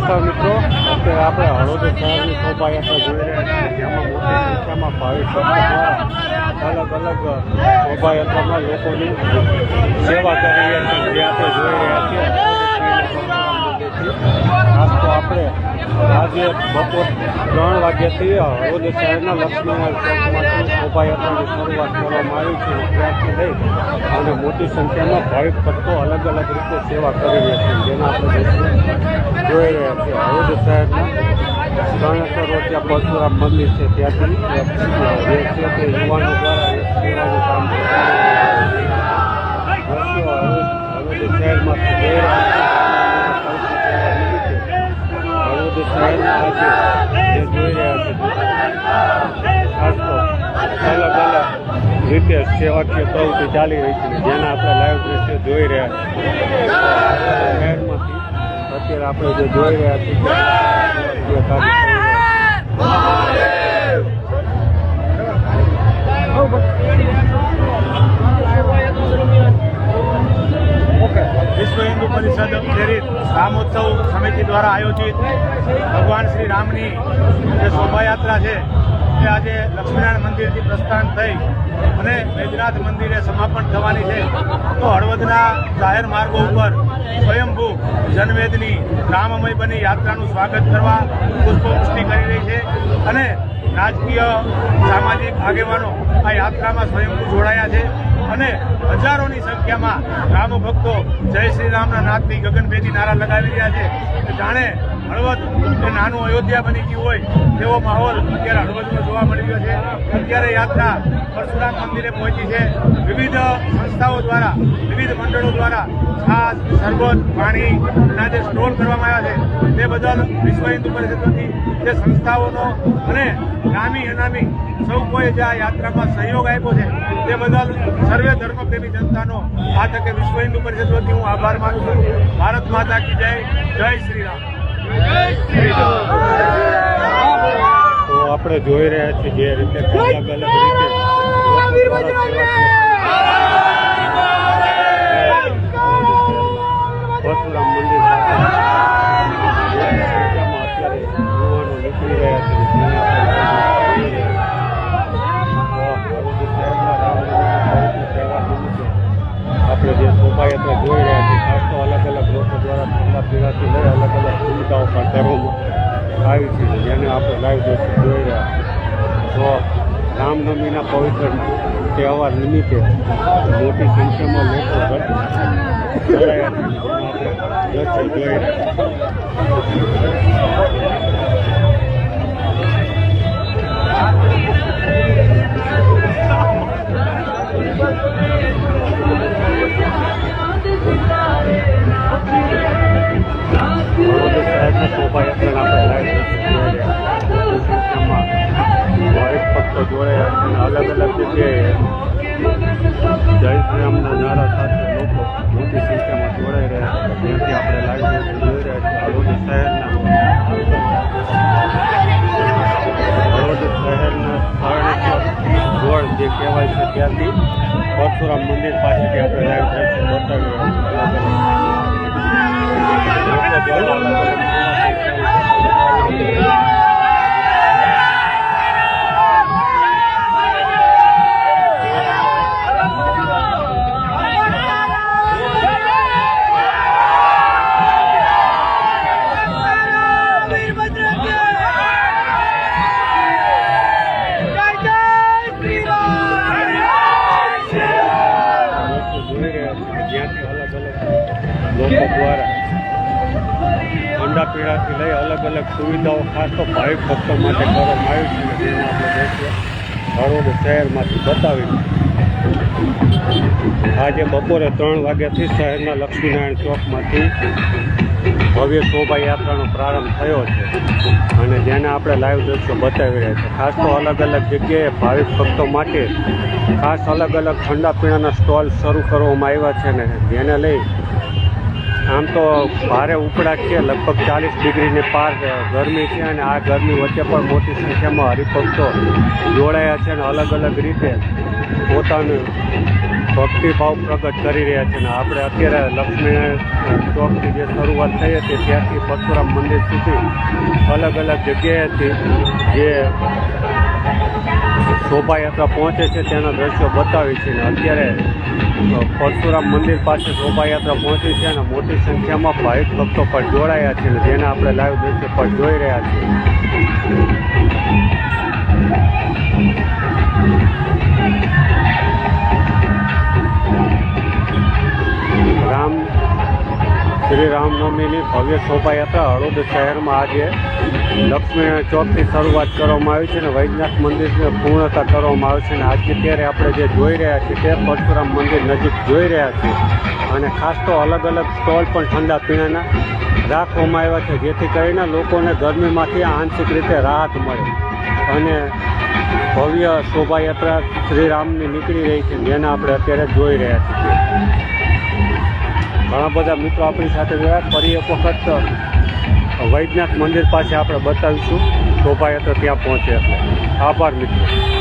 નમસ્કાર મિત્રો. અત્યારે આપણે હળવદ શહેરની શોભાયાત્રા જોઈ રહ્યા છીએ. જેમાં મોટી સંખ્યામાં ભાવિક અલગ અલગ શોભાયાત્રામાં લોકોની સેવા કરી રહ્યા છીએ જે આપણે જોઈ રહ્યા છીએ ખાસ તો આપણે આજે બપોર ત્રણ વાગ્યાથી હળવદ શહેરના લક્ષ્મીનારાયણ ચોકમાંથી શોભાયાત્રાની શરૂઆત કરવામાં આવી છે. ત્યારથી લઈ અને મોટી સંખ્યામાં ભાવિક ભક્તો અલગ અલગ રીતે સેવા કરી રહ્યા છે. જેના આપણે જોઈ રહ્યા છીએ. હળવદ શહેરના ગણેશ્વર રોડ પરશુરામ મંદિર છે. ત્યાંથી જે છે તે યુવાનો દ્વારા એક સેવાનું કામ કરી રહ્યા જે જોઈ રહ્યા છે ખાસ અલગ અલગ રીતે સેવાકીય પ્રવૃત્તિ ચાલી રહી છે જેના આપણે લાઈવ દ્રશ્ય જોઈ રહ્યા છીએ અત્યારે આપણે જે જોઈ રહ્યા છીએ જે સમિતિ દ્વારા આયોજિત ભગવાન શ્રી રામની જે શોભાયાત્રા છે તે આજે લક્ષ્મીનારાયણ મંદિરથી પ્રસ્થાન થઈ અને વૈદ્યનાથ મંદિરે સમાપન થવાની છે. તો હળવદના જાહેર માર્ગો ઉપર સ્વયંભૂ જનવેદની રામમય બની યાત્રાનું સ્વાગત કરવા પુષ્પવૃષ્ટિ કરી રહી છે અને રાજકીય સામાજિક આગેવાનો આ યાત્રામાં સ્વયંભૂ જોડાયા છે અને હજારોની સંખ્યામાં રામ ભક્તો જય શ્રી રામના નાથની ગગનભેદી નારા લગાવી રહ્યા છે. જાણે હળવદ એ નાનું અયોધ્યા બની ગયું હોય તેવો માહોલ અત્યારે હળવદમાં જોવા મળી રહ્યો છે. અત્યારે યાત્રા પરશુરામ મંદિરે પહોંચી છે. વિવિધ સંસ્થાઓ દ્વારા, વિવિધ મંડળો દ્વારા છાસ, શરબત પાણીના જે સ્ટોલ કરવામાં આવ્યા છે, તે બદલ વિશ્વ હિન્દુ પરિષદ વતી જે સંસ્થાઓનો અને નામી અનામી સૌ કોઈ જે આ યાત્રામાં સહયોગ આપ્યો છે, તે બદલ સર્વે ધર્મપ્રેમી જનતાનો આ તકે વિશ્વ હિન્દુ પરિષદ વતી હું આભાર માનું છું. ભારત માતા કી જય જય શ્રી રામ તો આપણે જોઈ રહ્યા છીએ જે રીતે અલગ અલગ રીતે જે શોભાયાત્રા જોઈ રહ્યા છે ખાસ તો અલગ અલગ લોકો દ્વારા ઠંડા પીણાથી લઈ અલગ અલગ સુવિધાઓ પણ કરવામાં આવી છે, જેને આપણે લાઈવ દર્શન જોઈ રહ્યા તો રામનવમીના પવિત્ર તહેવાર નિમિત્તે મોટી સંખ્યામાં લોકો જોઈ રહ્યા અલગ અલગ જગ્યાએ જય શ્રીરામના નારા સાથે લોકો મોટી સંખ્યામાં જોડાઈ રહ્યા છે. જેથી આપણે લાઈવ જોઈ રહ્યા છીએ. વડોદરા શહેરના વડોદરા શહેરના સ્થળ જે કહેવાય છે ત્યાંથી પરશુરામ મંદિર પાસેથી આપણે લાઈવ દર્શન બતાવી રહ્યા છીએ. લોકો દ્વારા ઠંડા પીણાથી લઈ અલગ અલગ સુવિધાઓ, ખાસ તો ભાવિક ભક્તો માટે કરવામાં આવી છે જેને આપણે હળવદ શહેરમાંથી બતાવી આજે બપોરે ત્રણ વાગ્યાથી શહેરના લક્ષ્મીનારાયણ ચોકમાંથી ભવ્ય શોભાયાત્રાનો પ્રારંભ થયો છે અને જેને આપણે લાઈવ દ્રશ્યો બતાવી રહ્યા છે ખાસ તો અલગ અલગ જગ્યાએ ભાવિક ભક્તો માટે ખાસ અલગ અલગ ઠંડા પીણાના સ્ટોલ શરૂ કરવામાં આવ્યા છે ને જેને લઈ આમ તો ભારે ઉકળાટ છે, લગભગ ચાલીસ ડિગ્રીને પાર ગરમી છે અને આ ગરમી વચ્ચે પણ મોટી સંખ્યામાં હરિભક્તો જોડાયા છે અને અલગ અલગ રીતે પોતાનું ભક્તિભાવ પ્રગટ કરી રહ્યા છે. અને આપણે અત્યારે લક્ષ્મીનારાયણ ચોકથી જે શરૂઆત થઈ હતી, ત્યાંથી પરશુરામ મંદિર સુધી અલગ અલગ જગ્યાએથી જે શોભાયાત્રા પહોંચે છે તેના દ્રશ્યો બતાવી છે અને અત્યારે પરશુરામ મંદિર પાસે શોભાયાત્રા પહોંચી છે અને મોટી સંખ્યામાં ભાવિક ભક્તો પણ જોડાયા છે અને જેને આપણે લાઈવ દ્રશ્યો પણ જોઈ રહ્યા છીએ. શ્રી રામનવમીની ભવ્ય શોભાયાત્રા હળવદ શહેરમાં આજે લક્ષ્મી ચોકથી શરૂઆત કરવામાં આવી છે અને વૈદ્યનાથ મંદિરને પૂર્ણતા કરવામાં આવી છે અને આજે ત્યારે આપણે જે જોઈ રહ્યા છીએ તે પરશુરામ મંદિર નજીક જોઈ રહ્યા છીએ. અને ખાસ તો અલગ અલગ સ્ટોલ પણ ઠંડા પીણાના રાખવામાં આવ્યા છે, જેથી કરીને લોકોને ગરમીમાંથી આંશિક રીતે રાહત મળે. અને ભવ્ય શોભાયાત્રા શ્રીરામની નીકળી રહી છે, જેને આપણે અત્યારે જોઈ રહ્યા છીએ. ઘણા બધા મિત્રો આપણી સાથે રહ્યા. ફરી એક વખત વૈદ્યનાથ મંદિર પાસે આપણે બતાવીશું. શોભાયાત્રા ત્યાં પહોંચે એટલે. આભાર મિત્રો.